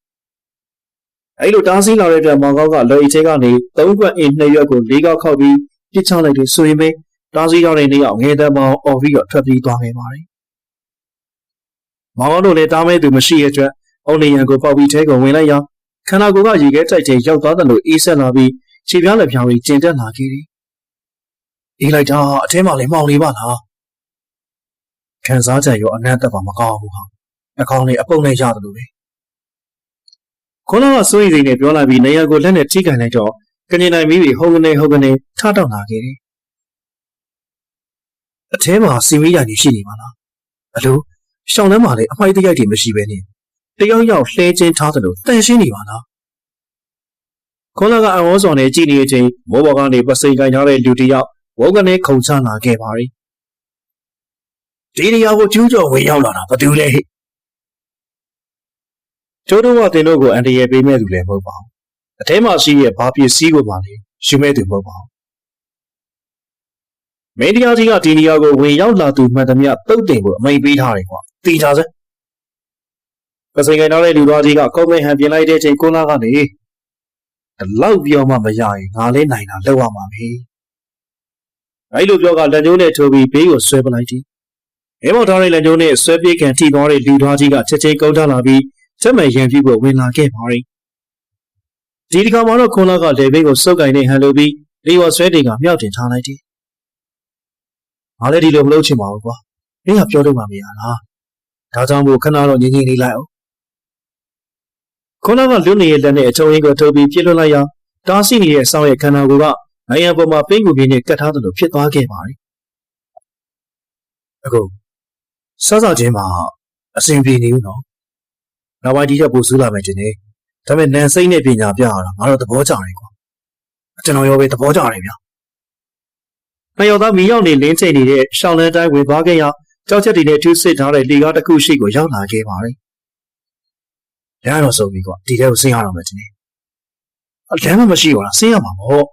အဲ့လိုတားဆီးလာတဲ့အတွက်မောင်ကောက်ကလွယ်အချင်းကနေသုံးခွက်အင်းနှစ်ရွက်ကိုလေးကောက်ခောက်ပြီးပြစ်ချလိုက်တယ်ဆိုရင်ပဲတားဆီးရောက်တဲ့နေအောင်ငယ်သက်မောင်အော်ပြီးတော့ထွက်ပြေးသွားခဲ့ပါတယ်။မောင်ကောက်တို့လည်းတားမဲသူမရှိတဲ့အတွက်အုံလီယံကိုပေါက်ပြီးထဲကိုဝင်လိုက်ရောခန္ဓာကိုယ်ကရေခဲတိုက်ချိန်ရောက်သွားတယ်လို့အေးဆက်လာပြီးခြေပြားလက်ဖြားပြီးကျင်တက်လာခဲ့တယ်။ အေးလိုက်တာအထဲမှာလည်းမှောင်နေပါလား။ခံစားချက်ရောအနံ့သက်ပါမကောင်းဘူးဟာ။အကောင်လေးအပုတ်နဲ့ရတယ်လို့ပဲ။ခွန်လာကစိုးရိမ်စိတ်နဲ့ပြောလာပြီးနေရာကိုလက်နဲ့ထိကန်လိုက်တော့ကနေနိုင်မီးတွေဟုတ်ကနေဟုတ်ကနေထတောက်လာခဲ့တယ်။အထဲမှာစီမီးတိုင်ကြီးရှိနေပါလား။အလိုရှောင်းထဲမှာလည်းအမိုက်တရိုက်တွေမရှိဘဲနဲ့တယောက်ယောက်လှဲချင်းထားသလိုတန်ရှင်းနေပါလား။ခွန်လာကအဝေါ်စော်နဲ့ကြည်နေတဲ့အချိန်မိုးပေါ်ကနေပစိန်ကန်ထားတဲ့လူတစ်ယောက် ဝုန်းကနေခုန်ချလာခဲ့ပါရီ။ဒီနေရာကိုကျူးကျော်ဝင်ရောက်လာတာဘာတူလဲဟဲ့ကျိုးတို့ကတင်တို့ကိုအန်တရယ်ပေးမဲ့သူလည်းမဟုတ်ပါဘူးအထဲမှာရှိရဲ့ဘာပစ္စည်းကိုမှလည်းယူမဲ့သူမဟုတ်ပါဘူးမင်းတရားကြီးကဒီနေရာကိုဝင်ရောက်လာသူမှန်သမျှတုတ်တင်ကိုအမိန်ပေးထားတယ်ကွာတေချာစမ်းပစိန်ကန်ထားတဲ့လူသားကြီးကကုန်းမဟန်ပြင်လိုက်တဲ့အချိန်ကိုလာကနေဒီလောက်ပြောမှမရရင်ငါလည်းနိုင်တာလောက်ရမှာပဲ အဲ့လိုပြောကလက်ညှိုးနဲ့ထိုးပြီးဘေးကိုဆွဲပလိုက်သည်အဲမော်ထားတဲ့လက်ညှိုးနဲ့ဆွဲပြေးခံထိသွားတဲ့လူသားကြီးကချက်ချင်းကုန်းထလာပြီးချက်မဲ့ရန်ပြူကိုဝင်လာခဲ့ပါရင်ဒီဒီကမှာတော့ခွန်လာကလေဘေးကိုစုပ်ကင်နေဟန်လိုပြီးလေဝဆွဲတွေကမြောက်တင်ထားလိုက်သည်ငါလည်းဒီလိုမလုပ်ချင်ပါဘူးကွာမင်းကပြောလို့မှမရလားဒါကြောင့်မို့ခဏတော့ငြင်းငြင်းလေးလိုက်အောင်ခွန်လာကလွတ်နေတဲ့လက်နဲ့အချုံရင်းကိုထုတ်ပြီးပြစ်လွတ်လိုက်ရာတားဆီနေတဲ့ဆောင်းရဲ့ခန္ဓာကိုယ်က နိုင်ငံပေါ်မှာပင်းကူပြင်းနဲ့ကတ်ထားသလိုဖြစ်သွားခဲ့ပါတယ်အခုစစချင်းမှာအစဉ်ပြေနေဦးနော်နောက်ပိုင်းဒီရက်ပို့စူးလာမယ်တင်နေဒါပေမဲ့နန်စိမ့်နဲ့ပညာပြရတာငါတို့သဘောကျတယ်ကွာကျွန်တော်ရောပဲသဘောကျတယ်ဗျာမယောသားမီရောက်နေလင်းချိန်နေတဲ့ရှောင်းလန်းတိုင်းဝင်သွားခဲ့ရာကြောက်ချက်တွေနဲ့ထူးစစ်ထားတဲ့လေကားတစ်ခုရှိကိုရောက်လာခဲ့ပါတယ်ရတော့ဆိုပြီကွာဒီထဲကိုဆင်းရတော့မယ်တင်နေအလမ်းမမရှိဘူးလားဆင်းရမှာပေါ့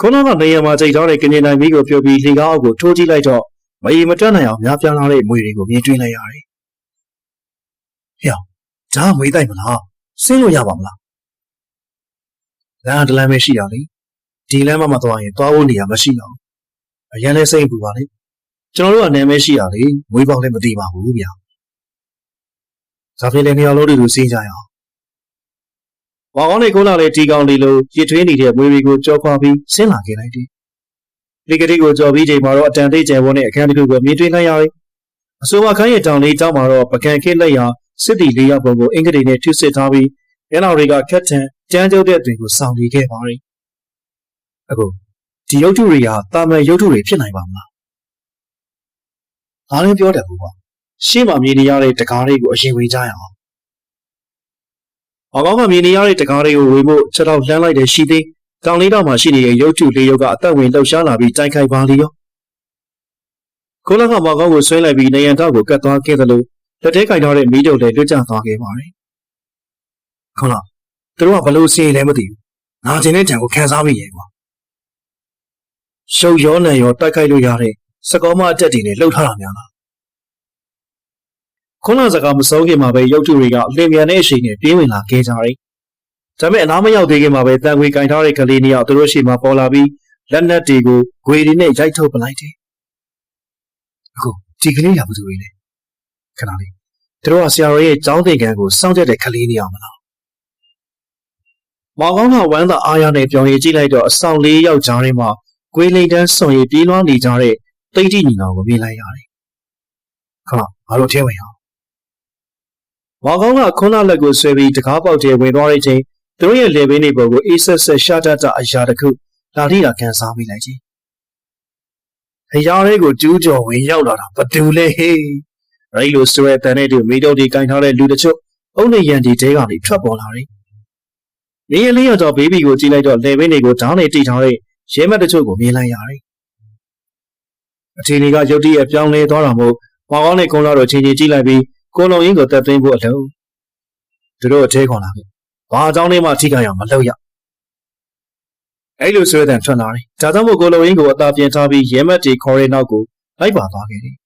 ခုနကနေရာမှာကြိတ်ထားတဲ့ကင်းနိုင်မီကိုပြောပြီးလေကားအောက်ကိုထိုးကြည့်လိုက်တော့မရီမတွက်နိုင်အောင်များပြားလာတဲ့မွေတွေကိုမြင်တွေ့လိုက်ရတယ်။ဟေ့။ဒါမွေတိုက်မလား။ဆင်းလို့ရပါမလား။လမ်းတလမ်းပဲရှိတာလေ။ဒီလမ်းမှမသွားရင်သွားဖို့နေရာမရှိတော့ဘူး။အရင်လဲစိတ်ပူပါလေ။ကျွန်တော်တို့ကနာမည်ရှိရလေ။မွေးပေါက်လည်းမသိပါဘူးဗျာ။ဇာဖေးလည်းနေရာလုံးတွေကိုစီးကြရအောင်။ ဘာကောင်းနေကုန်းလာလေတီကောင်လေးလိုရစ်ထွေးနေတဲ့မွေတွေကိုကြောခွာပြီးဆင်းလာခဲ့လိုက်တယ်။ဒီကတိကိုကြော်ပြီးချိန်မှာတော့အတန်သေးကျယ်ဝန်းတဲ့အခန်းတစ်ခုကိုမြင်တွေ့လိုက်ရတယ်။အဆိုပါခန်းရဲ့တောင်လေးတောင်းမှာတော့ပကံခစ်လက်ရာစစ်တီလေးယောက်ပုံကိုအင်္ဂလိပ်နဲ့ထုစစ်ထားပြီးရဲနောက်တွေကခက်ထန်ကြမ်းကြုတ်တဲ့အတွင်ကိုစောင့်နေခဲ့ပါတယ်။အခုဒီရုပ်ထုတွေကတာမန်ရုပ်ထုတွေဖြစ်နိုင်ပါမလား။အားလုံးပြောတယ်ဘူးကွာ။ရှေ့မှာမြင်နေရတဲ့တကားတွေကိုအရင်ဝင်ကြရအောင်။ အကောင်ကမြင်နေရတဲ့တကားတွေကိုဝင်ဖို့ချက်တော့လှမ်းလိုက်တဲ့ရှိသေးတောင်လေးတောင်မှာရှိနေတဲ့ရုပ်ထုလေးရုပ်ကအသက်ဝင်လှုပ်ရှားလာပြီးတိုက်ခိုက်ပါလေရော။ကိုလကမောင်ကောင်းကိုဆွဲလိုက်ပြီးနေရန်တော့ကိုကတ်သွားခဲ့သလိုလက်ထဲကင်ထားတဲ့မီးတုပ်လည်းလွတ်ကျသွားခဲ့ပါတယ်။ခေါလားသူတို့ကဘလို့စီရင်လဲမသိဘူး။ငါချင်းတဲ့တံကိုခံစားမိရဲ့ကွာ။ရှုပ်ရောနံရောတိုက်ခိုက်လို့ရတဲ့စကောမအတက်တွေနဲ့လှုပ်ထားတာများလား။ ခုနစကားမဆုံးခင်မှာပဲရုပ်ထုတွေကလင်မြန်တဲ့အချိန်နဲ့ပြေးဝင်လာခဲ့ကြတယ်။ဒါပေမဲ့အနားမရောက်သေးခင်မှာပဲတန်ခွေကင်ထားတဲ့ကလေးနှစ်ယောက်သူတို့ရှိမှပေါ်လာပြီးလက်နက်တွေကိုဂွေတွေနဲ့ရိုက်ထုတ်ပလိုက်တယ်။အခုဒီကလေးကဘာလို့လဲ။ခဏလေးသူတို့ကဆရာတော်ရဲ့ကျောင်းသင်ခန်းကိုစောင့်ကြတဲ့ကလေးနေအောင်မလားမောင်ကောင်းကဝမ်းသာအားရနဲ့ပြောင်းရည်ကြည့်လိုက်တော့အဆောင်လေးယောက်ကြားထဲမှာကွေးလိန်တန်းစွန်ရည်ပြေးလွှားနေကြတဲ့တိတ်တိညီနောင်ကိုမြင်လိုက်ရတယ်ခဏငါတို့ထဲဝင်အောင် မောင်ကောင်းကခွန်းလာလက်ကိုဆွဲပြီးတကားပေါက်ထဲဝင်သွားတဲ့ချိန်သူတို့ရဲ့လေဘင်းတွေပေါ်ကိုအေးဆက်ဆက်ရှာတတ်တာအရာတစ်ခုလာထိတာကန်စားမိလိုက်ချင်းအရာလေးကိုကျူးကျော်ဝင်ရောက်လာတာဘသူလဲဟေးအဲဒီလိုဆိုရဲတန်တဲ့သူမိတော့ဒီကင်ထားတဲ့လူတချို့အုံနေရန်ဒီတဲကနေထွက်ပေါ်လာတယ်။နေရလေးရောက်တော့ဘေဘီကိုကြည့်လိုက်တော့လေဘင်းတွေကိုဓာတ်နဲ့တိထားတဲ့ရဲမက်တချို့ကိုမြင်လိုက်ရတယ်။အထင်းတွေကရုတ်တရက်ပြောင်းလဲသွားတာမို့မောင်ကောင်းနဲ့ကုန်းလာတော့ချင်းချင်းကြည့်လိုက်ပြီး ကိုလုံရင်းကိုတက်သိမ်းဖို့အလုံးသူတို့အထဲခွန်လာပြီ။ဘာအကြောင်းလေးမှထိခိုက်အောင်မလုပ်ရ။အဲ့လိုဆွဲတဲ့ထွက်လာတယ်။ဒါကြောင့်မို့ကိုလုံရင်းကိုအသာပြင်ထားပြီးရဲမက်တီခေါ်တဲ့နောက်ကိုလိုက်ပါသွားခဲ့တယ်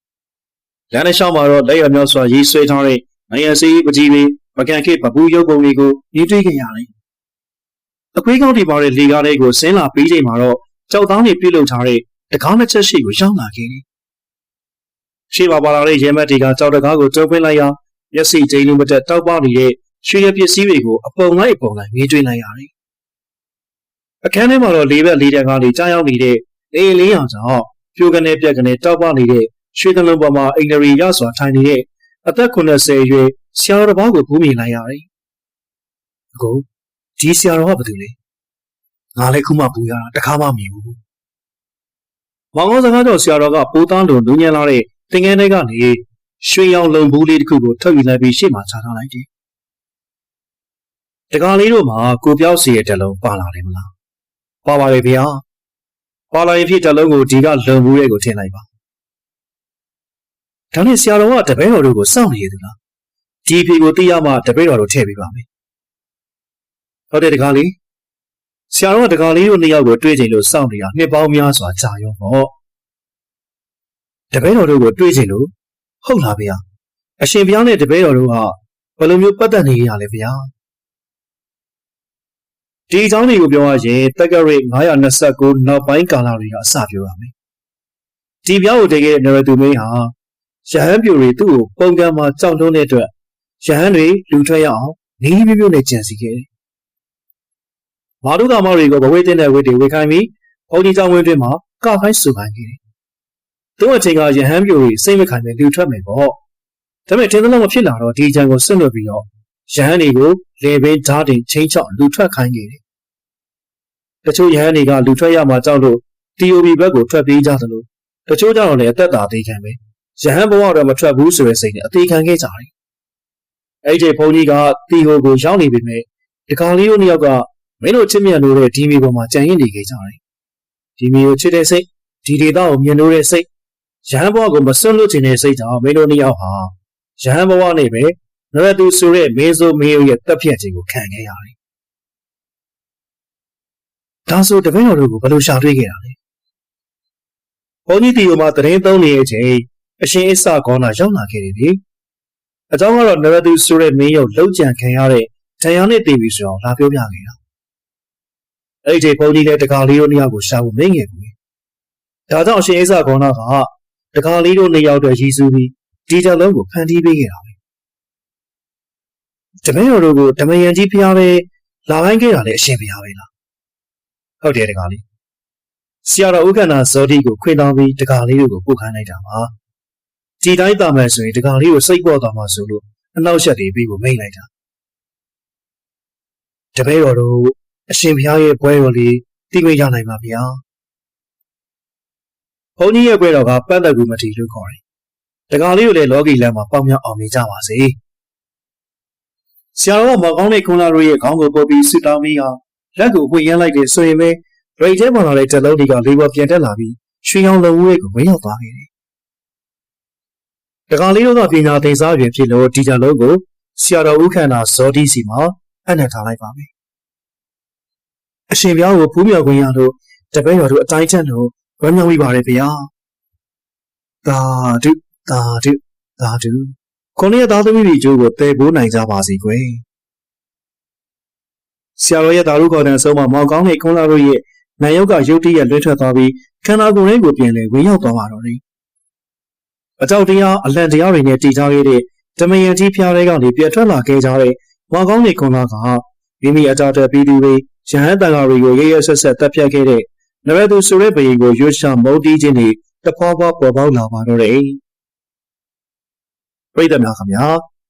လမ်းတစ်လျှောက်မှာတော့လက်ရမြောက်စွာရေးဆွဲထားတဲ့နိုင်ငံစီးပကြီးတွေမကန်ခေပပူးရုပ်ပုံတွေကိုမြင်တွေ့ခဲ့ရတယ်။အခွေးကောင်းတွေပါတဲ့လေကားတွေကိုဆင်းလာပြီးချိန်မှာတော့ကြောက်သားတွေပြုတ်လုထားတဲ့တကားနှစ်ချက်ရှိကိုရောက်လာခဲ့တယ်။ ရှေ့ပါပါလာတဲ့ရဲမက်တွေကကြောက်တကားကိုတုံးပင်းလိုက်ရာမျက်စိကျိန်းလုံးမတက်တောက်ပနေတဲ့ရွှေရပစ္စည်းတွေကိုအပုံလိုက်အပုံလိုက်မြင်တွေ့လိုက်ရတယ်။အခန်းထဲမှာတော့လေးဘက်လေးတန်းကားတွေကြားရောက်နေတဲ့အေးလေးအောင်ကြောင့်ပြိုကနေပြက်ကနေတောက်ပနေတဲ့ရွှေကလုံးပေါ်မှာအိန္ဒြေရစွာထိုင်နေတဲ့အသက်80အရွယ်ဆရာတော်တစ်ပါးကိုဘူးမြင်လိုက်ရတယ်။အခုဒီဆရာတော်ကဘာတူလဲ။ငါလည်းခုမှပူရတာတခါမှမမြင်ဘူး။မောင်ကောင်းစကားကြောင့်ဆရာတော်ကပိုးသားလိုနူးညံ့လာတဲ့ သင်္ကန်းထဲကနေရွှေရောင်လုံဘူးလေးတစ်ခုကိုထုတ်ယူလိုက်ပြီးရှေ့မှာချထားလိုက်တယ်။တကားလေးတို့မှာကိုပြောက်စီရဲ့တလုံးပါလာတယ်မလား။ပါပါလေဗျာ။ပါလာရင်ဖြစ်တလုံးကိုဒီကလုံဘူးရဲ့ကိုထည့်လိုက်ပါဒါနဲ့ဆရာတော်ကတပည့်တော်တို့ကိုစောင့်နေရသူလားဒီဖေကိုသိရမှတပည့်တော်တို့ထည့်ပေးပါမယ်ဟုတ်တယ်တကားလေးဆရာတော်ကတကားလေးတို့နှစ်ယောက်ကိုတွေ့ကြလို့စောင့်နေတာနှစ်ပေါင်းများစွာကြာရောပေါ့ တပည့်တော်တို့ကိုတွေ့ကြလို့ဟုတ်လားဗျာအရှင်ဘုရားနဲ့တပည့်တော်တို့ကဘယ်လိုမျိုးပတ်သက်နေရလဲဗျာဒီအကြောင်းတွေကိုပြောရရင်တက္ကရာ929နောက်ပိုင်းကာလတွေကအစပြောရမယ်ဒီပြောင်းကိုတကယ်နရသူမင်းဟာရဟန်းပြူတွေသူ့ကိုပုံကံမှာကြောက်တုံးတဲ့အတွက်ရဟန်းတွေလူထွက်ရအောင်နေမျိုးမျိုးနဲ့ကြံစီခဲ့တယ်မာဒုကမောင်တွေကိုဘဝတင်တဲ့ဝိတ္တွေဝေခိုင်းပြီးဘုန်းကြီးကျောင်းဝင်းတွင်မှာကခိုင်းဆူခိုင်းခဲ့တယ်။ သူ့အချိန်ကယဟန်ပြိုတွေစိတ်မခံနဲ့လူထွက်မယ်ပေါ့။ဒါပေမဲ့တင်သလောက်မဖြစ်လာတော့ဒီကြံကိုဆွတ်လွတ်ပြီးတော့ယဟန်တွေကိုလေပင်ဓာတ်တင်ချင်းချောက်လူထွက်ခိုင်းခဲ့တယ်။တချို့ယဟန်တွေကလူထွက်ရမှာကြောက်လို့ TOB ဘက်ကိုထွက်ပြေးကြသလိုတချို့ကြောင့်လည်းအသက်တာသေးခံပဲ။ယဟန်ဘဝတော့မထွက်ဘူးဆိုတဲ့စိတ်နဲ့အသေးခံခဲ့ကြတယ်။အဲ့ဒီဘုန်းကြီးကတီဟိုကိုရောက်နေပြီမဲ့ဒီကောင်လေးတို့နှစ်ယောက်ကမင်းတို့ချစ်မြတ်လို့တဲ့ဒီမီပေါ်မှာကြံရင်နေခဲ့ကြတယ်။ဒီမီကိုချစ်တဲ့စိတ်ဒီဒေသကိုမြင်လို့တဲ့စိတ် ရဟန်းဘဝကိုမစွန့်လွတ်ခြင်းတဲ့စိတ်ကြောင့်မင်းတို့နှစ်ယောက်ဟာရဟန်းဘဝနဲ့ပဲနရတူဆိုတဲ့မင်းဆိုမင်းရဲ့တပ်ဖြတ်ခြင်းကိုခံခဲ့ရတယ်။ဒါဆိုတပည့်တော်တို့ကိုဘယ်လိုရှာတွေ့ခဲ့တာလဲ။ဘုန်းကြီးတီယိုမှာတရင်သုံးနေတဲ့အချိန်အရှင်အစ္ဆကောနာရောက်လာခဲ့တယ်လေ။အကြောင်းကတော့နရတူဆိုတဲ့မင်းရုပ်လောက်ကြံခံရတဲ့တရားနဲ့တည်ပြီးဆိုအောင်လာပြောပြခဲ့တာ။အဲ့ဒီဘုန်းကြီးလည်းတကားလေးတို့နှစ်ယောက်ကိုရှာဖို့မင်းငယ်ဘူး။ဒါကြောင့်အရှင်အိဆာခေါနာက တကားလေးတို့နှစ်ယောက်တည်းရည်စူးပြီးဒီတလုံးကိုဖန်တီးပေးခဲ့တာပဲ။တမန်တော်တို့ကိုတမန်ရန်ကြီးဖျားပဲလာပိုင်းခဲ့တာလည်းအရှင်ဖျားပဲလား။ဟုတ်တယ်တကားလေး။ဆရာတော်ဥက္ကဏဇောတိကိုခွင့်တောင်းပြီးတကားလေးတို့ကိုပို့ခိုင်းလိုက်တာပါ။ဒီတိုင်းတာမယ်ဆိုရင်တကားလေးကိုစိတ်ပေါ်သွားမှာဆိုလို့အနောက်ရှက်တွေပြီးကိုမိတ်လိုက်တာ။တပည့်တော်တို့အရှင်ဘုရားရဲ့ပွဲတော်လေးတည်ခွင့်ရနိုင်ပါဗျာ။ ဘုန်းကြီးရဲ့ပွဲတော်ကပန်းသက်ကူမထီလို့ခေါ်တယ်။တကားလေးကိုလည်းလောကီလမ်းမှာပေါင်းမြောက်အောင်နေကြပါစေ။ဆရာတော်ကမောင်ကောင်းတဲ့ခွန်လာတို့ရဲ့ခေါင်းကိုပုတ်ပြီးဆူတောင်းပြီးအောင်လက်ကိုဝှေ့ရမ်းလိုက်တယ်ဆိုရင်ပဲရိတ်ထဲမှာလာတဲ့တလုံးတွေကလေးပေါ်ပြန်တက်လာပြီးရွှေရောင်လုံဝဲကိုဝင်ရောက်သွားခဲ့တယ်။တကားလေးတို့ကပညာသင်စားပြင်ဖြစ်လို့ဒီတလုံးကိုဆရာတော်ဦးခန္ဓာဇောတိစီမှာအနှံ့ထားလိုက်ပါမယ်။အရှင်ဘုရားကိုဖူးမြော်ခွင့်ရလို့တပည့်တော်တို့အတိုင်းချက်လို့ ဝမ်းမြောက်မိပါတယ်ဗျာ။သာဓုသာဓုသာဓုခုနှစ်သားသမီးတွေကျိုးကိုတည်ပိုးနိုင်ကြပါစေကွယ်။ဆရာတော်ရဲ့သာဓုခေါ်တဲ့အဆုံးမှာမောင်ကောင်းတဲ့ခွန်လာတို့ရဲ့နာယုတ်ကရုတ်တရက်လွှဲထွက်သွားပြီးခန္ဓာကိုယ်လေးကိုပြင်လဲဝင်ရောက်သွားပါတော့တယ်။အကြောက်တရားအလန့်တရားတွေနဲ့တည်ထားခဲ့တဲ့တမယန်ကြီးဖျားတွေကနေပြတ်ထွက်လာခဲ့ကြတဲ့မောင်ကောင်းတဲ့ခွန်လာကမိမိအကြောက်တဲ့ပြည်သူတွေရဟန်းတန်ဃာတွေကိုရရဆက်ဆက်တပ်ဖြတ်ခဲ့တဲ့ နရသူဆိုတဲ့ဘယင်ကိုရွှေချမုံတီးခြင်းတွေတဖွာဖွာပေါ်ပေါက်လာပါတော့တယ်။ပြည်သူများခင်ဗျာ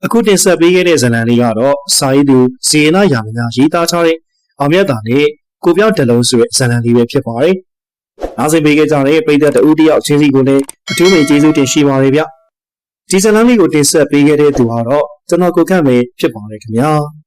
အခုတင်ဆက်ပေးခဲ့တဲ့ဇာတ်လမ်းလေးကတော့စာရေးသူဇေနာယာမညာရေးသားထားတဲ့အောင်မြတ်တာနဲ့ကိုပြောင်းတလုံးဆိုတဲ့ဇာတ်လမ်းလေးပဲဖြစ်ပါတယ်။နောက်ဆက်ပေးခဲ့ကြတဲ့ပြည်သက်တဦးတယောက်ချင်းစီကိုလည်းအထူးပဲကျေးဇူးတင်ရှိပါတယ်ဗျ။ဒီဇာတ်လမ်းလေးကိုတင်ဆက်ပေးခဲ့တဲ့သူကတော့ကျွန်တော်ကိုကန့်ပဲဖြစ်ပါတယ်ခင်ဗျာ။